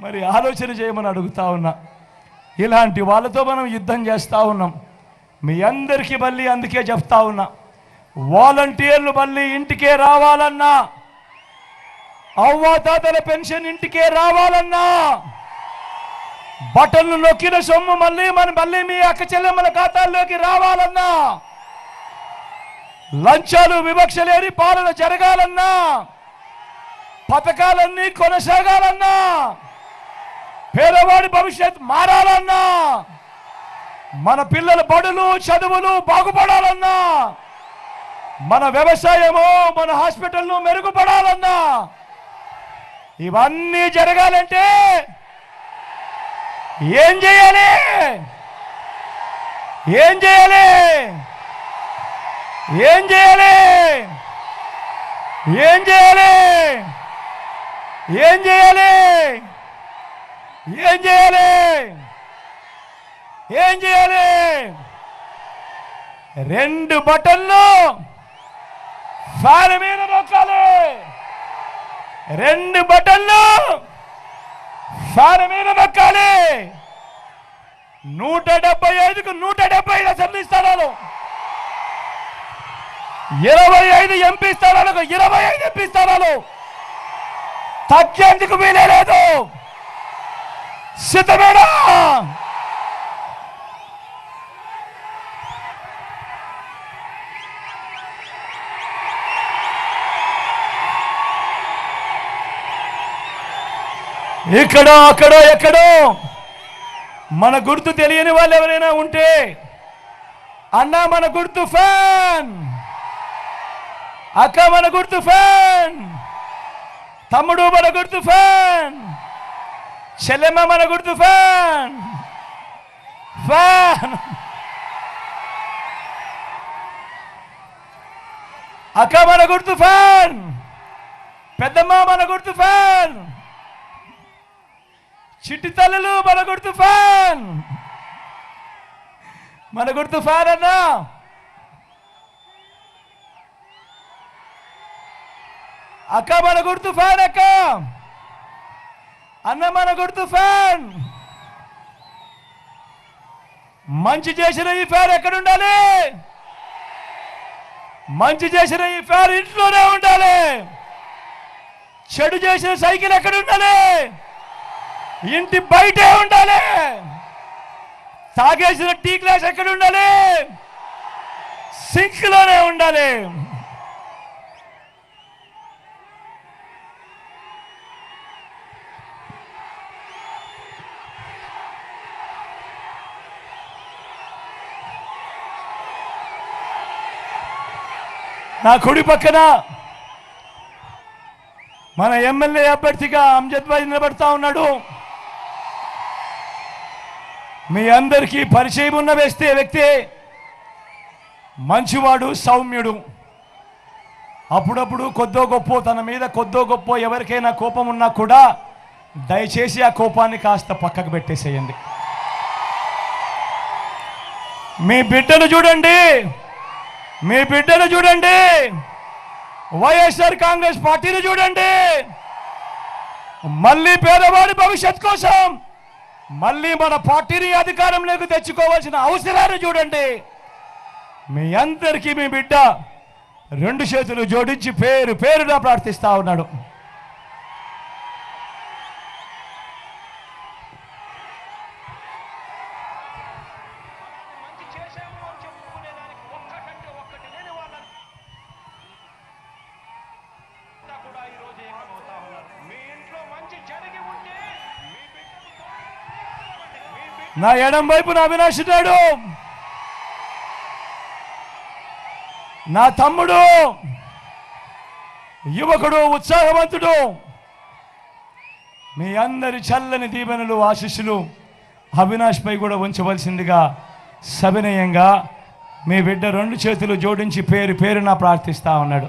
మరి ఆలోచన చేయమని అడుగుతా ఉన్నా. ఇలాంటి వాళ్ళతో మనం యుద్ధం చేస్తూ ఉన్నాం. మీ అందరికీ మళ్ళీ అందుకే చెప్తా ఉన్నా. వాలంటీర్లు మళ్ళీ ఇంటికే రావాలన్నా. అవ్వాతాతల పెన్షన్ ఇంటికే రావాలన్నా. బటన్లు నొక్కిన సొమ్ము మళ్ళీ మన మళ్ళీ మీ అక్క చెల్లెమ్మల ఖాతాల్లోకి రావాలన్నా. లంచాలు వివక్ష లేని పాలన జరగాలన్నా. పథకాలన్నీ కొనసాగాలన్నా. పేదవాడి భవిష్యత్ మారాలన్నా మన పిల్లల బడులు చదువులు బాగుపడాలన్నా మన వ్యవసాయము మన హాస్పిటల్ను మెరుగుపడాలన్నా ఇవన్నీ జరగాలంటే ఏం చేయాలి? ఏం చేయాలి? ఏం చేయాలి? ఏం చేయాలి? ఏం చేయాలి? ఏం చేయాలి? ఏం చేయాలి? రెండు బటన్లు ఫ్యాన్ మీద నొక్కాలి. రెండు బటన్లు ఫ్యాన్ మీద నొక్కాలి. నూట డెబ్బై ఐదుకు నూట డెబ్బై ఐదు అసెంబ్లీ స్థానాలు. ఇరవై ఐదు ఎంపీ స్థానాలకు ఇరవై ఐదు ఎంపీ స్థానాలు. తగ్గేందుకు వీలే లేదు. సిద్ధమేనా ఇక్కడ అక్కడ ఎక్కడో? మన గుర్తు తెలియని వాళ్ళు ఎవరైనా ఉంటే అన్నా మన గుర్తు ఫ్యాన్! అక్క మన గుర్తు ఫ్యాన్! తమ్ముడు మన గుర్తు ఫ్యాన్! చెల్లెమ్మ మన గుర్తు ఫ్యాన్. ఫ్యాన్. అక్క మన గుర్తు ఫ్యాన్. పెద్దమ్మ మన గుర్తు ఫ్యాన్. చిట్టి తల్లులు మన గుర్తు ఫ్యాన్. మన గుర్తు ఫ్యాన్ అన్నా. అక్క మన గుర్తు ఫ్యాన్ అక్క. అన్నమాన గుర్తు ఫ్యాన్. మంచి చేసిన ఈ ఫ్యాన్ ఎక్కడ ఉండాలి మంచి చేసిన ఈ ఫ్యాన్ ఇంట్లోనే ఉండాలి. చెడు చేసిన సైకిల్ ఎక్కడ ఉండాలి ఇంటి బయటే ఉండాలి. తాగేసిన టీ గ్లాస్ ఎక్కడ ఉండాలి సింక్లోనే ఉండాలి. నా కుడి పక్కన మన ఎమ్మెల్యే అభ్యర్థిగా అంజద్ భాయ్ నిలబడతా ఉన్నాడు. మీ అందరికీ పరిచయం ఉన్న వేస్తే వ్యక్తి మంచివాడు సౌమ్యుడు. అప్పుడప్పుడు కొద్దో గొప్ప తన మీద కొద్దో గొప్ప ఎవరికైనా కోపం ఉన్నా కూడా దయచేసి ఆ కోపాన్ని కాస్త పక్కకు పెట్టేసేయండి. మీ బిడ్డను చూడండి. మీ బిడ్డను చూడండి. వైఎస్ఆర్ కాంగ్రెస్ పార్టీని చూడండి. మళ్ళీ పేదవాడి భవిష్యత్ కోసం మళ్ళీ మన పార్టీని అధికారంలోకి తెచ్చుకోవాల్సిన అవసరాన్ని చూడండి. మీ అందరికీ మీ బిడ్డ రెండు చేతులు జోడించి పేరు పేరుగా ప్రార్థిస్తా ఉన్నాడు. నా ఎడం వైపున అవినాష్ నా తమ్ముడు యువకుడు ఉత్సాహవంతుడు మీ అందరి చల్లని దీవెనలు ఆశీస్సులు అవినాష్ పై కూడా ఉంచవలసిందిగా సవినయంగా మీ బిడ్డ రెండు చేతులు జోడించి పేరు పేరున ప్రార్థిస్తా ఉన్నాడు.